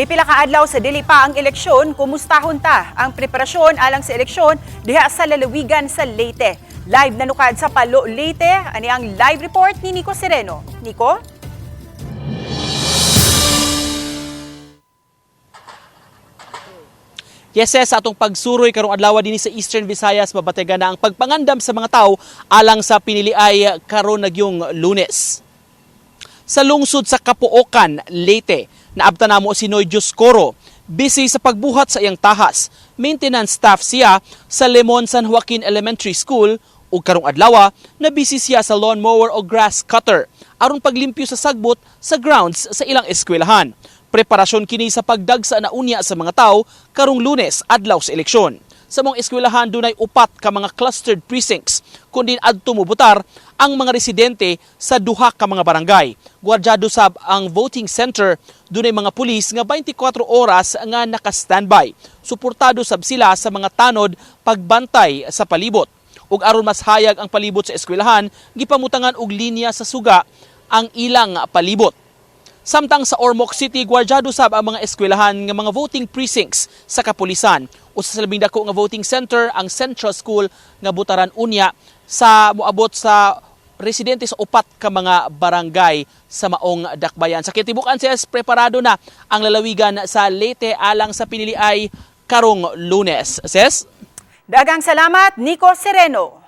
Pipila ka adlaw sa dili pa ang eleksyon, kumustahon ta ang preparasyon alang sa eleksyon diha sa lalawigan sa Leyte. Live na nukad sa Palo, Leyte, ani ang live report ni Nico Sereno. Nico? Yes, yes, sa atong pagsuroy karong adlaw dinhi sa Eastern Visayas mabatega na ang pagpangandam sa mga tao alang sa piniliay karon nagyong Lunes. Sa lungsod sa Kapuokan, Leyte, naabta namo si Noy Dioscoro, busy sa pagbuhat sa iyang tahas. Maintenance staff siya sa Lemon San Joaquin Elementary School ug karong adlaw na busy siya sa lawnmower o grass cutter aron paglimpyo sa sagbot sa grounds sa ilang eskwelahan. Preparasyon kini sa pagdagsa na unya sa mga tao karong Lunes adlaw sa eleksyon. Sa mga eskwelahan dunay upat ka mga clustered precincts kundi adto mobutar ang mga residente sa duha ka mga barangay. Gwardyado sab ang voting center dunay mga pulis nga 24 oras nga naka-standby. Suportado sab sila sa mga tanod pagbantay sa palibot. Ug aron mas hayag ang palibot sa eskwelahan, gipamutangan og linya sa suga ang ilang palibot. Samtang sa Ormoc City, gwardyado sab ang mga eskwelahan nga mga voting precincts sa kapulisan. Usa sa labing dako nga voting center ang Central School nga butaran unya sa moabot sa residente sa upat ka mga barangay sa maong dakbayan. Sa kitibukan ses preparado na ang lalawigan sa Leyte alang sa piniliay karong Lunes. Ses? Dagang salamat, Nico Sereno.